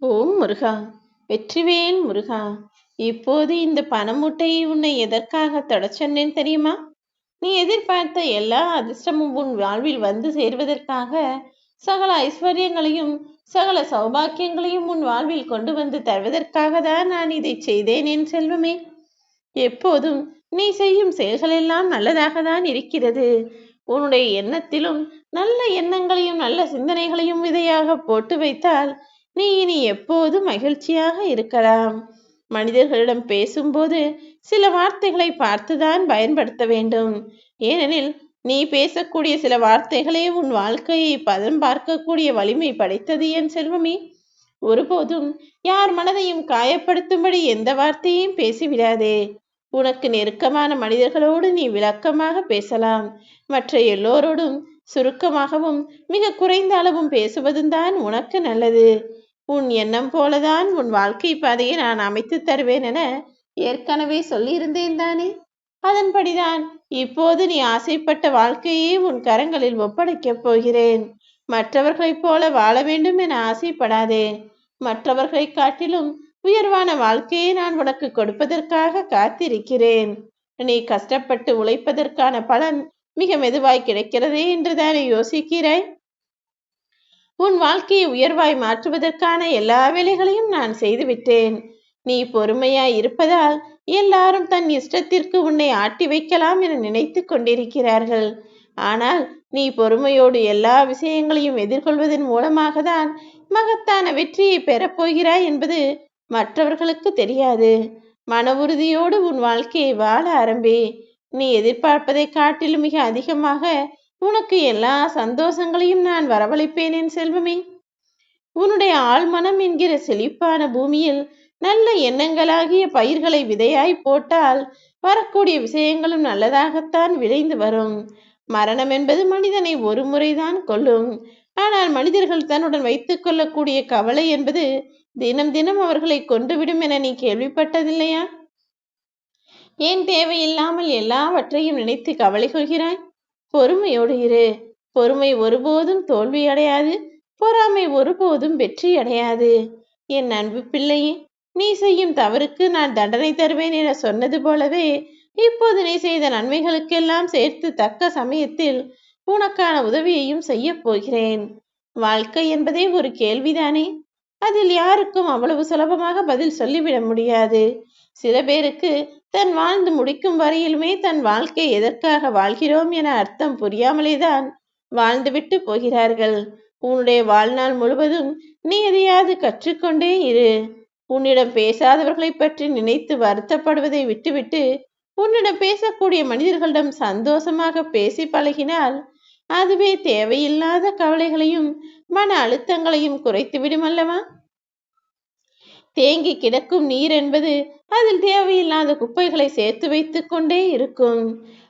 ஓம் முருகா. வெற்றிவேல் முருகா. இப்போது இந்த பணமூட்டையை உன்னை எதற்காக தொடச்சன்னேன் தெரியுமா? நீ எதிர்பார்த்த எல்லா அதிர்ஷ்டமும் உன் வாழ்வில் வந்து சேர்வதற்காக சகல ஐஸ்வர்யங்களையும் சகல சௌபாக்கியங்களையும் உன் வாழ்வில் கொண்டு வந்து தருவதற்காக தான் நான் இதை செய்தேன் என் செல்வமே. எப்போதும் நீ செய்யும் செயல்கள் எல்லாம் நல்லதாக தான் இருக்கிறது. உன்னுடைய எண்ணத்திலும் நல்ல எண்ணங்களையும் நல்ல சிந்தனைகளையும் விதையாக போட்டு வைத்தால் நீ இனி எப்போதும் மகிழ்ச்சியாக இருக்கலாம். மனிதர்களிடம் பேசும்போது சில வார்த்தைகளை பார்த்துதான் பயன்படுத்த வேண்டும். ஏனெனில் நீ பேசக்கூடிய சில வார்த்தைகளே உன் வாழ்க்கையை பதம் பார்க்கக்கூடிய வலிமை படைத்தது என் செல்வமே. ஒருபோதும் யார் மனதையும் காயப்படுத்தும்படி எந்த வார்த்தையும் பேசிவிடாதே. உனக்கு நெருக்கமான மனிதர்களோடு நீ விளக்கமாக பேசலாம். மற்ற எல்லோரோடும் சுருக்கமாகவும் மிக குறைந்த அளவும் பேசுவதும் தான் உனக்கு நல்லது. உன் எண்ணம் போலதான் உன் வாழ்க்கை பாதையை நான் அமைத்து தருவேன் என ஏற்கனவே சொல்லியிருந்தேன் தானே? அதன்படிதான் இப்போது நீ ஆசைப்பட்ட வாழ்க்கையை உன் கரங்களில் ஒப்படைக்கப் போகிறேன். மற்றவர்களைப் போல வாழ வேண்டும் என ஆசைப்படாதே. மற்றவர்களை காட்டிலும் உயர்வான வாழ்க்கையை நான் உனக்கு கொடுப்பதற்காக காத்திருக்கிறேன். நீ கஷ்டப்பட்டு உழைப்பதற்கான பலன் மிக மெதுவாய் கிடைக்கிறதே என்றுதானே யோசிக்கிறாய்? உன் வாழ்க்கையை உயர்வாய் மாற்றுவதற்கான எல்லா வேலைகளையும் நான் செய்துவிட்டேன். நீ பொறுமையாய் இருப்பதால் எல்லாரும் தன் இஷ்டத்திற்கு உன்னை ஆட்டி வைக்கலாம் என நினைத்து கொண்டிருக்கிறார்கள். ஆனால் நீ பொறுமையோடு எல்லா விஷயங்களையும் எதிர்கொள்வதன் மூலமாக தான் மகத்தான வெற்றியை பெறப்போகிறாய் என்பது மற்றவர்களுக்கு தெரியாது. மன உறுதியோடு உன் வாழ்க்கையை வாழ ஆரம்பி. நீ எதிர்பார்ப்பதை காட்டிலும் மிக அதிகமாக உனக்கு எல்லா சந்தோஷங்களையும் நான் வரவழைப்பேன் என் செல்வமே. உன்னுடைய ஆழ்மனம் என்கிற செழிப்பான பூமியில் நல்ல எண்ணங்களாகிய பயிர்களை விதையாய் போட்டால் வரக்கூடிய விஷயங்களும் நல்லதாகத்தான் விளைந்து வரும். மரணம் என்பது மனிதனை ஒரு முறைதான் கொல்லும். ஆனால் மனிதர்கள் தன்னுடன் வைத்துக் கொள்ளக்கூடிய கவலை என்பது தினம் தினம் அவர்களை கொன்றுவிடும் என நீ கேள்விப்பட்டதில்லையா? ஏன் தேவையில்லாமல் எல்லாவற்றையும் நினைத்து கவலை கொள்கிறாய்? பொறுமையோடு இரு. பொறுமை ஒருபோதும் தோல்வி அடையாது. பொறாமை ஒருபோதும் வெற்றி அடையாது. என் அன்பு பிள்ளையே நீ செய்யும் தவறுக்கு நான் தண்டனை தருவேன் என சொன்னது போலவே இப்போது நீ செய்த நன்மைகளுக்கெல்லாம் சேர்த்து தக்க சமயத்தில் உனக்கான உதவியையும் செய்ய போகிறேன். வாழ்க்கை என்பதே ஒரு கேள்விதானே? அதில் யாருக்கும் அவ்வளவு சுலபமாக பதில் சொல்லிவிட முடியாது. சில பேருக்கு தன் வாழ்ந்து முடிக்கும் வரையிலுமே தன் வாழ்க்கை எதற்காக வாழ்கிறோம் என அர்த்தம் புரியாமலேதான் வாழ்ந்துவிட்டு போகிறார்கள். உன்னுடைய வாழ்நாள் முழுவதும் நீ எதையாவது கற்றுக்கொண்டே இரு. உன்னிடம் பேசாதவர்களை பற்றி நினைத்து வருத்தப்படுவதை விட்டுவிட்டு உன்னிடம் பேசக்கூடிய மனிதர்களிடம் சந்தோஷமாக பேசி பழகினால் அதுவே தேவையில்லாத கவலைகளையும் மன அழுத்தங்களையும் குறைத்து அல்லவா? தேங்கி கிடக்கும் நீர் என்பது அதில் தேவையில்லாத குப்பைகளை சேர்த்து வைத்து கொண்டே இருக்கும்.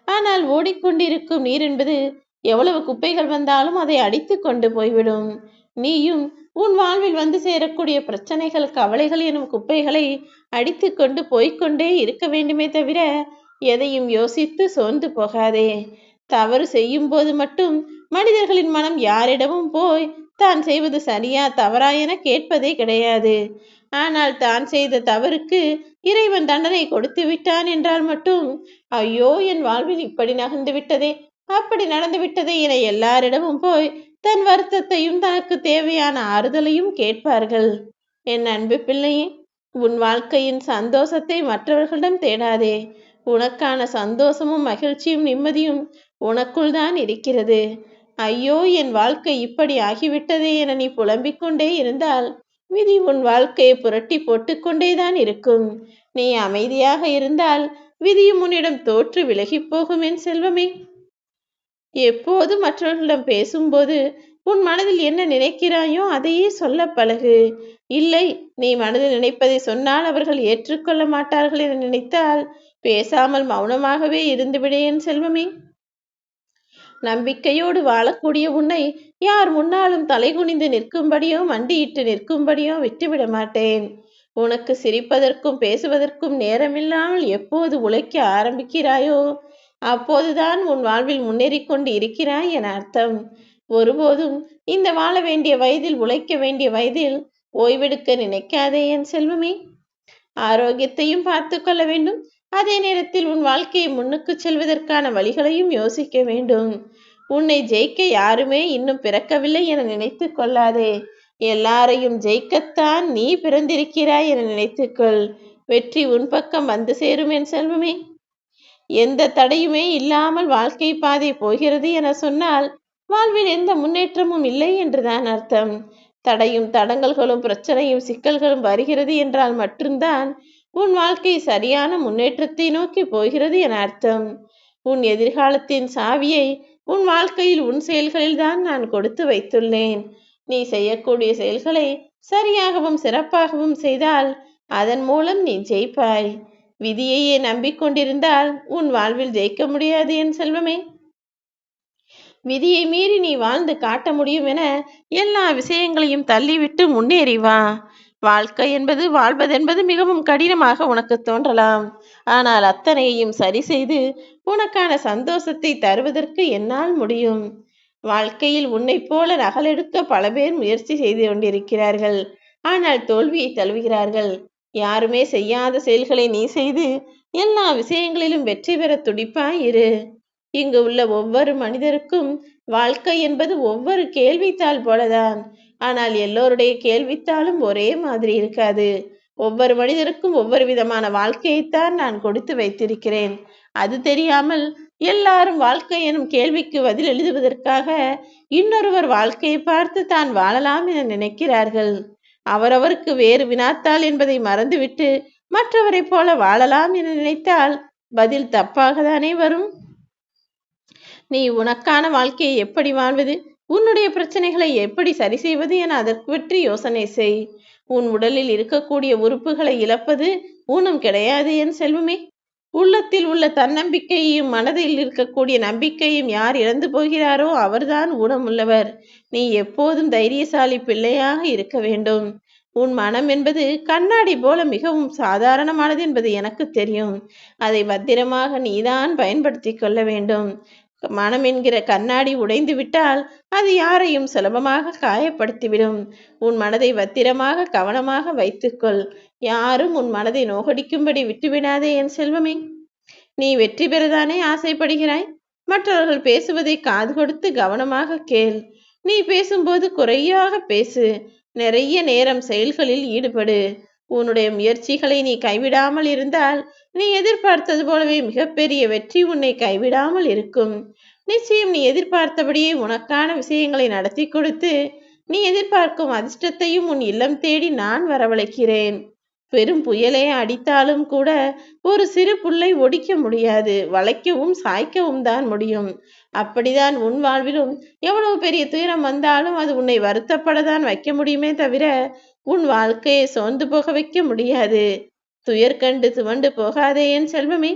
ஆனால் ஓடிக்கொண்டிருக்கும் நீர் என்பது எவ்வளவு குப்பைகள் வந்தாலும் அதை அடித்து கொண்டு போய்விடும். நீயும் உன் வாழ்வில் வந்து சேரக்கூடிய பிரச்சனைகள் கவலைகள் எனும் குப்பைகளை அடித்து கொண்டு போய்கொண்டே இருக்க வேண்டுமே தவிர எதையும் யோசித்து சோர்ந்து போகாதே. தவறு செய்யும் போது மட்டும் மனிதர்களின் மனம் யாரிடமும் போய் தான் செய்வது சரியா தவறா என கேட்பதே கிடையாது. ஆனால் தான் செய்த தவறுக்கு இறைவன் தண்டனை கொடுத்து விட்டான் என்றால் மட்டும் ஐயோ என் வாழ்வில் இப்படி நகர்ந்து விட்டதே அப்படி நடந்து விட்டதே என எல்லாரிடமும் போய் தன் வருத்தத்தையும் தனக்கு தேவையான ஆறுதலையும் கேட்பார்கள். என் அன்பு பிள்ளையே உன் வாழ்க்கையின் சந்தோஷத்தை மற்றவர்களிடம் தேடாதே. உனக்கான சந்தோஷமும் மகிழ்ச்சியும் நிம்மதியும் உனக்குள் தான் இருக்கிறது. ஐயோ என் வாழ்க்கை இப்படி ஆகிவிட்டதே என நீ புலம்பிக் கொண்டே இருந்தால் விதி உன் வாழ்க்கையை புரட்டி போட்டுக்கொண்டேதான் இருக்கும். நீ அமைதியாக இருந்தால் விதியும் உன்னிடம் தோற்று விலகி போகும் என் செல்வமே. எப்போது மற்றவர்களிடம் பேசும்போது உன் மனதில் என்ன நினைக்கிறாயோ அதையே சொல்ல பழகு. இல்லை நீ மனதில் நினைப்பதை சொன்னால் அவர்கள் ஏற்றுக்கொள்ள மாட்டார்கள் என நினைத்தால் பேசாமல் மௌனமாகவே இருந்துவிடேன் செல்வமே. நம்பிக்கையோடு வாழக்கூடிய உன்னை யார் முன்னாலும் தலைகுனிந்து நிற்கும்படியோ மண்டியிட்டு நிற்கும்படியோ விட்டுவிட மாட்டேன். உனக்கு சிரிப்பதற்கும் பேசுவதற்கும் நேரமில்லாமல் எப்போது உழைக்க ஆரம்பிக்கிறாயோ அப்போதுதான் உன் வாழ்வில் முன்னேறி கொண்டு இருக்கிறாய் என அர்த்தம். ஒருபோதும் இந்த வாழ வேண்டிய வயதில் உழைக்க வேண்டிய வயதில் ஓய்வெடுக்க நினைக்காதே என் செல்வமே. ஆரோக்கியத்தையும் பார்த்து கொள்ள வேண்டும். அதே நேரத்தில் உன் வாழ்க்கையை முன்னுக்கு செல்வதற்கான வழிகளையும் யோசிக்க வேண்டும். உன்னை ஜெயிக்க யாருமே இன்னும் பிறக்கவில்லை என நினைத்து கொள்ளாதே. எல்லாரையும் ஜெயிக்கத்தான் நீ பிறந்திருக்கிறாய் என நினைத்துக்கொள் வெற்றி உன் பக்கம் வந்து சேரும் என் செல்வமே. எந்த தடையுமே இல்லாமல் வாழ்க்கை பாதை போகிறது என சொன்னால் வாழ்வில் எந்த முன்னேற்றமும் இல்லை என்றுதான் அர்த்தம். தடையும் தடங்கல்களும் பிரச்சனையும் சிக்கல்களும் வருகிறது என்றால் மட்டும்தான் உன் வாழ்க்கை சரியான முன்னேற்றத்தை நோக்கி போகிறது என அர்த்தம். உன் எதிர்காலத்தின் சாவியை உன் வாழ்க்கையில் உன் செயல்களில் தான் நான் கொடுத்து வைத்துள்ளேன். நீ செய்யக்கூடிய செயல்களை சரியாகவும் சிறப்பாகவும் செய்தால் அதன் மூலம் நீ ஜெயிப்பாய். விதியையே நம்பிக்கொண்டிருந்தால் உன் வாழ்வில் ஜெயிக்க முடியாது என் செல்வமே. விதியை மீறி நீ வாழ்ந்து காட்ட முடியும் என எல்லா விஷயங்களையும் தள்ளிவிட்டு முன்னேறி வா. வாழ்க்கை என்பது வாழ்வதென்பது மிகவும் கடினமாக உனக்கு தோன்றலாம். ஆனால் அத்தனையையும் சரி செய்து உனக்கான சந்தோஷத்தை தருவதற்கு என்னால் முடியும். வாழ்க்கையில் உன்னை போல நகலெடுக்க பல பேர் முயற்சி செய்து கொண்டிருக்கிறார்கள். ஆனால் தோல்வியை தழுவுகிறார்கள். யாருமே செய்யாத செயல்களை நீ செய்து எல்லா விஷயங்களிலும் வெற்றி பெற துடிப்பாய் இரு. இங்கு உள்ள ஒவ்வொரு மனிதருக்கும் வாழ்க்கை என்பது ஒவ்வொரு கேள்வித்தாள் போலதான். ஆனால் எல்லோருடைய கேள்வித்தாளும் ஒரே மாதிரி இருக்காது. ஒவ்வொரு மனிதருக்கும் ஒவ்வொரு விதமான வாழ்க்கையைத்தான் நான் கொடுத்து வைத்திருக்கிறேன். அது தெரியாமல் எல்லாரும் வாழ்க்கை எனும் கேள்விக்கு பதில் எழுதுவதற்காக இன்னொருவர் வாழ்க்கையை பார்த்து தான் வாழலாம் என நினைக்கிறார்கள். அவரவருக்கு வேறு வினாத்தாள் என்பதை மறந்துவிட்டு மற்றவரைப் போல வாழலாம் என நினைத்தால் பதில் தப்பாக தானே வரும்? நீ உனக்கான வாழ்க்கையை எப்படி வாழ்வது? உன்னுடைய பிரச்சனைகளை எப்படி சரி செய்வது என அதற்கு பற்றி யோசனை செய். உன் உடலில் இருக்கக்கூடிய உறுப்புகளை இழப்பது ஊனம் கிடையாது என் செல்வமே. உள்ளத்தில் உள்ள தன்னம்பிக்கையையும் மனதில் இருக்கக்கூடிய நம்பிக்கையும் யார் இறந்து போகிறாரோ அவர்தான் ஊனமுள்ளவர். நீ எப்போதும் தைரியசாலி பிள்ளையாக இருக்க வேண்டும். உன் மனம் என்பது கண்ணாடி போல மிகவும் சாதாரணமானது என்பது எனக்கு தெரியும். அதை பத்திரமாக நீதான் பயன்படுத்தி கொள்ள வேண்டும். மனம் என்கிற கண்ணாடி உடைந்து விட்டால் அது யாரையும் சுலபமாக காயப்படுத்திவிடும். உன் மனதை பத்திரமாக கவனமாக வைத்துக்கொள். யாரும் உன் மனதை நோகடிக்கும்படி விட்டுவிடாதே என் செல்வமே. நீ வெற்றி பெறதானே ஆசைப்படுகிறாய்? மற்றவர்கள் பேசுவதை காது கொடுத்து கவனமாக கேள். நீ பேசும்போது குறையாக பேசு. நிறைய நேரம் செயல்களில் ஈடுபடு. உன்னுடைய முயற்சிகளை நீ கைவிடாமல் இருந்தால் நீ எதிர்பார்த்தது போலவே மிகப்பெரிய வெற்றி உன்னை கைவிடாமல் இருக்கும். நிச்சயம் நீ எதிர்பார்த்தபடியே உனக்கான விஷயங்களை நடத்தி கொடுத்து நீ எதிர்பார்க்கும் அதிர்ஷ்டத்தையும் உன் இல்லம் தேடி நான் வரவழைக்கிறேன். பெரும் புயலே அடித்தாலும் கூட ஒரு சிறு புல்லை ஒடிக்க முடியாது வளைக்கவும் சாய்க்கவும் தான் முடியும். அப்படிதான் உன் வாழ்விலும் எவ்வளவு பெரிய துயரம் வந்தாலும் அது உன்னை வருத்தப்படதான் வைக்க முடியுமே தவிர உன் வாழ்க்கையை சோர்ந்து போக வைக்க முடியாது. துயர் கண்டு துவண்டு போகாதே என் செல்வமே.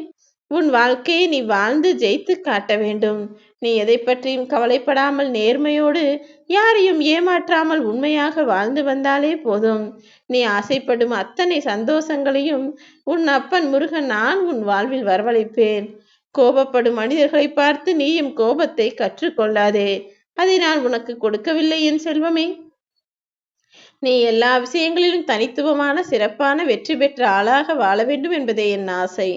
உன் வாழ்க்கையை நீ வாழ்ந்து ஜெயித்து காட்ட வேண்டும். நீ எதை பற்றியும் கவலைப்படாமல் நேர்மையோடு யாரையும் ஏமாற்றாமல் உண்மையாக வாழ்ந்து வந்தாலே போதும். நீ ஆசைப்படும் அத்தனை சந்தோஷங்களையும் உன் அப்பன் முருகன் நான் உன் வாழ்வில் வரவழைப்பேன். கோபப்படும் மனிதர்களை பார்த்து நீயும் கோபத்தை கற்றுக்கொள்ளாதே அதை நான் உனக்கு கொடுக்கவில்லை என் செல்வமே. நீ எல்லா விஷயங்களிலும் தனித்துவமான சிறப்பான வெற்றி பெற்ற ஆளாக வாழ வேண்டும் என்பதே என் ஆசை.